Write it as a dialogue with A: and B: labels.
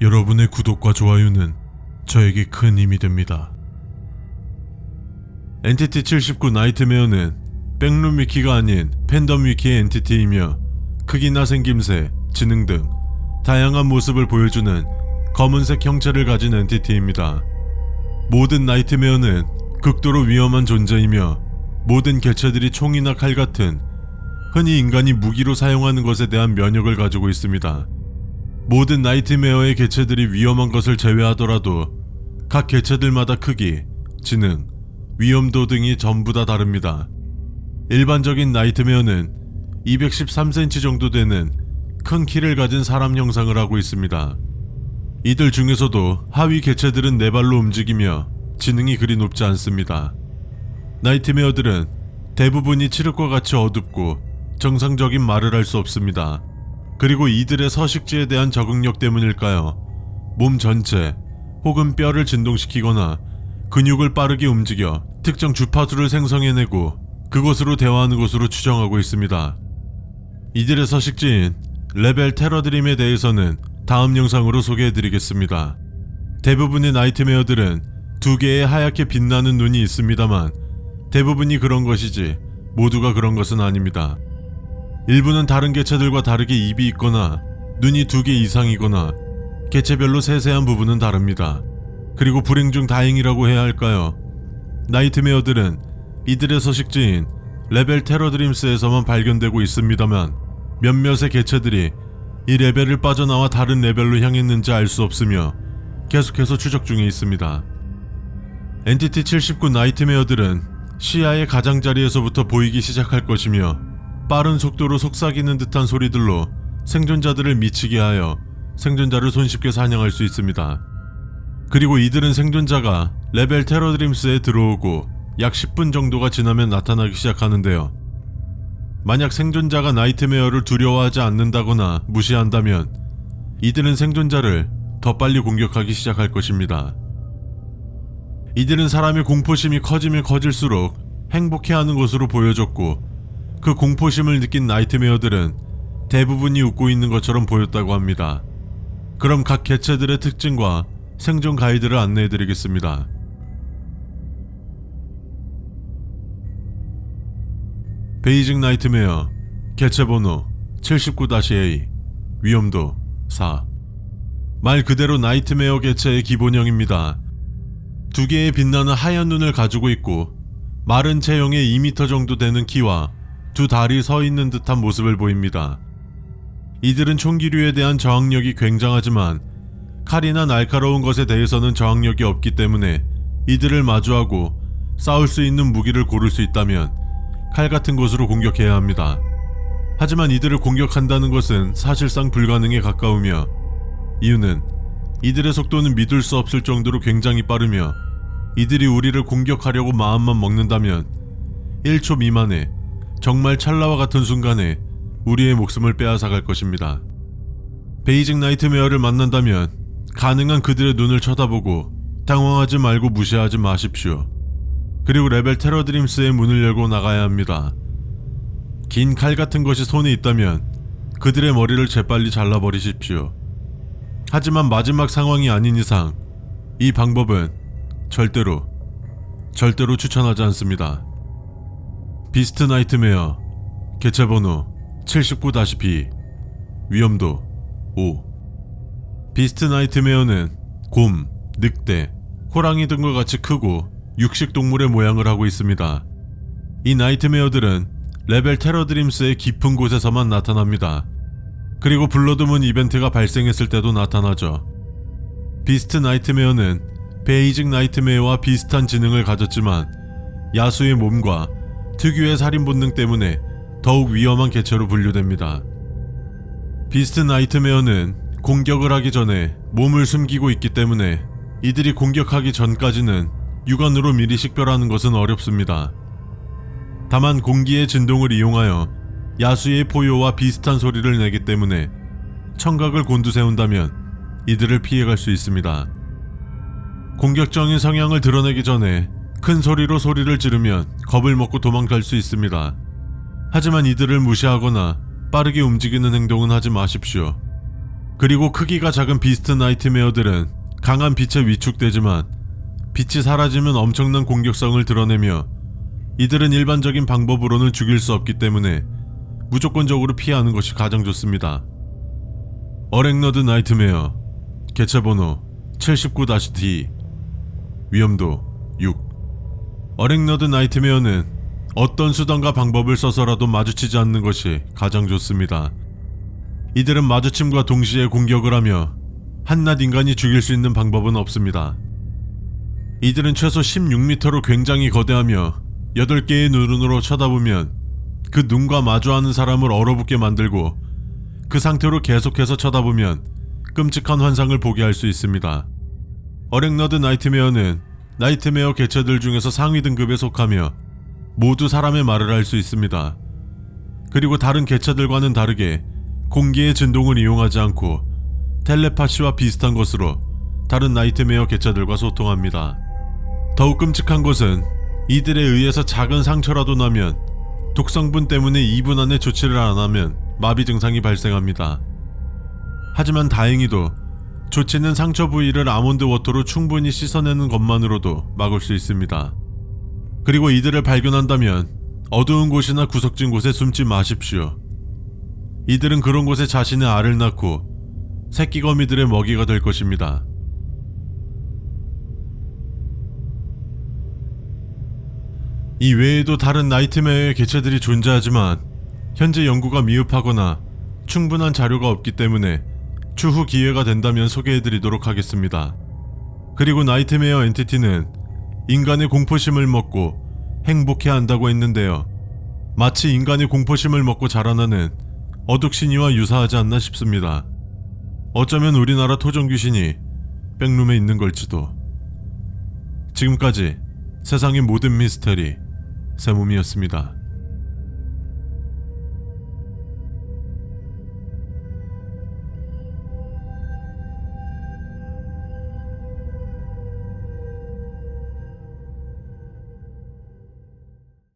A: 여러분의 구독과 좋아요는 저에게 큰 힘이 됩니다. 엔티티 79 나이트메어는 백룸 위키가 아닌 팬덤 위키의 엔티티이며 크기나 생김새, 지능 등 다양한 모습을 보여주는 검은색 형체를 가진 엔티티입니다. 모든 나이트메어는 극도로 위험한 존재이며 모든 개체들이 총이나 칼 같은 흔히 인간이 무기로 사용하는 것에 대한 면역을 가지고 있습니다. 모든 나이트메어의 개체들이 위험한 것을 제외하더라도 각 개체들마다 크기, 지능, 위험도 등이 전부 다 다릅니다. 일반적인 나이트메어는 213cm 정도 되는 큰 키를 가진 사람 형상을 하고 있습니다. 이들 중에서도 하위 개체들은 네 발로 움직이며 지능이 그리 높지 않습니다. 나이트메어들은 대부분이 칠흑과 같이 어둡고 정상적인 말을 할 수 없습니다. 그리고 이들의 서식지에 대한 적응력 때문일까요? 몸 전체 혹은 뼈를 진동시키거나 근육을 빠르게 움직여 특정 주파수를 생성해내고 그곳으로 대화하는 것으로 추정하고 있습니다. 이들의 서식지인 레벨 테러드림에 대해서는 다음 영상으로 소개해드리겠습니다. 대부분의 나이트메어들은 두 개의 하얗게 빛나는 눈이 있습니다만 대부분이 그런 것이지 모두가 그런 것은 아닙니다. 일부는 다른 개체들과 다르게 입이 있거나 눈이 두 개 이상이거나 개체별로 세세한 부분은 다릅니다. 그리고 불행 중 다행이라고 해야 할까요? 나이트메어들은 이들의 서식지인 레벨 테러 드림스에서만 발견되고 있습니다만 몇몇의 개체들이 이 레벨을 빠져나와 다른 레벨로 향했는지 알 수 없으며 계속해서 추적 중에 있습니다. 엔티티 79 나이트메어들은 시야의 가장자리에서부터 보이기 시작할 것이며 빠른 속도로 속삭이는 듯한 소리들로 생존자들을 미치게 하여 생존자를 손쉽게 사냥할 수 있습니다. 그리고 이들은 생존자가 레벨 테러드림스에 들어오고 약 10분 정도가 지나면 나타나기 시작하는데요. 만약 생존자가 나이트메어를 두려워하지 않는다거나 무시한다면 이들은 생존자를 더 빨리 공격하기 시작할 것입니다. 이들은 사람의 공포심이 커지면 커질수록 행복해하는 것으로 보여졌고 그 공포심을 느낀 나이트메어들은 대부분이 웃고 있는 것처럼 보였다고 합니다. 그럼 각 개체들의 특징과 생존 가이드를 안내해 드리겠습니다. 베이징 나이트메어 개체 번호 79-A 위험도 4 말 그대로 나이트메어 개체의 기본형입니다. 두 개의 빛나는 하얀 눈을 가지고 있고 마른 체형의 2m 정도 되는 키와 두 다리 서 있는 듯한 모습을 보입니다. 이들은 총기류에 대한 저항력이 굉장하지만 칼이나 날카로운 것에 대해서는 저항력이 없기 때문에 이들을 마주하고 싸울 수 있는 무기를 고를 수 있다면 칼 같은 것으로 공격해야 합니다. 하지만 이들을 공격한다는 것은 사실상 불가능에 가까우며 이유는 이들의 속도는 믿을 수 없을 정도로 굉장히 빠르며 이들이 우리를 공격하려고 마음만 먹는다면 1초 미만에 정말 찰나와 같은 순간에 우리의 목숨을 빼앗아갈 것입니다. 베이징 나이트메어를 만난다면 가능한 그들의 눈을 쳐다보고 당황하지 말고 무시하지 마십시오. 그리고 레벨 테러 드림스의 문을 열고 나가야 합니다. 긴 칼 같은 것이 손에 있다면 그들의 머리를 재빨리 잘라버리십시오. 하지만 마지막 상황이 아닌 이상 이 방법은 절대로 절대로 추천하지 않습니다. 비스트 나이트메어 개체번호 79-B 위험도 5 비스트 나이트메어는 곰, 늑대, 호랑이 등과 같이 크고 육식 동물의 모양을 하고 있습니다. 이 나이트메어들은 레벨 테러 드림스의 깊은 곳에서만 나타납니다. 그리고 블러드문 이벤트가 발생했을 때도 나타나죠. 비스트 나이트메어는 베이직 나이트메어와 비슷한 지능을 가졌지만 야수의 몸과 특유의 살인 본능 때문에 더욱 위험한 개체로 분류됩니다. 비스트 나이트메어는 공격을 하기 전에 몸을 숨기고 있기 때문에 이들이 공격하기 전까지는 육안으로 미리 식별하는 것은 어렵습니다. 다만 공기의 진동을 이용하여 야수의 포효와 비슷한 소리를 내기 때문에 청각을 곤두세운다면 이들을 피해갈 수 있습니다. 공격적인 성향을 드러내기 전에 큰 소리로 소리를 지르면 겁을 먹고 도망갈 수 있습니다. 하지만 이들을 무시하거나 빠르게 움직이는 행동은 하지 마십시오. 그리고 크기가 작은 비스트 나이트메어들은 강한 빛에 위축되지만 빛이 사라지면 엄청난 공격성을 드러내며 이들은 일반적인 방법으로는 죽일 수 없기 때문에 무조건적으로 피하는 것이 가장 좋습니다. 어랭너드 나이트메어 개체번호 79-D 위험도 6 어랭너드 나이트메어는 어떤 수단과 방법을 써서라도 마주치지 않는 것이 가장 좋습니다. 이들은 마주침과 동시에 공격을 하며 한낱 인간이 죽일 수 있는 방법은 없습니다. 이들은 최소 16m로 굉장히 거대하며 8개의 눈으로 쳐다보면 그 눈과 마주하는 사람을 얼어붙게 만들고 그 상태로 계속해서 쳐다보면 끔찍한 환상을 보게 할 수 있습니다. 어랭너드 나이트메어는 나이트메어 개체들 중에서 상위 등급에 속하며 모두 사람의 말을 할 수 있습니다. 그리고 다른 개체들과는 다르게 공기의 진동을 이용하지 않고 텔레파시와 비슷한 것으로 다른 나이트메어 개체들과 소통합니다. 더욱 끔찍한 것은 이들에 의해서 작은 상처라도 나면 독성분 때문에 2분 안에 조치를 안 하면 마비 증상이 발생합니다. 하지만 다행히도 조치는 상처 부위를 아몬드 워터로 충분히 씻어내는 것만으로도 막을 수 있습니다. 그리고 이들을 발견한다면 어두운 곳이나 구석진 곳에 숨지 마십시오. 이들은 그런 곳에 자신의 알을 낳고 새끼 거미들의 먹이가 될 것입니다. 이 외에도 다른 나이트메어의 개체들이 존재하지만 현재 연구가 미흡하거나 충분한 자료가 없기 때문에 추후 기회가 된다면 소개해드리도록 하겠습니다. 그리고 나이트메어 엔티티는 인간의 공포심을 먹고 행복해 한다고 했는데요. 마치 인간의 공포심을 먹고 자라나는 어둑신이와 유사하지 않나 싶습니다. 어쩌면 우리나라 토종 귀신이 백룸에 있는 걸지도. 지금까지 세상의 모든 미스터리 세몸이었습니다.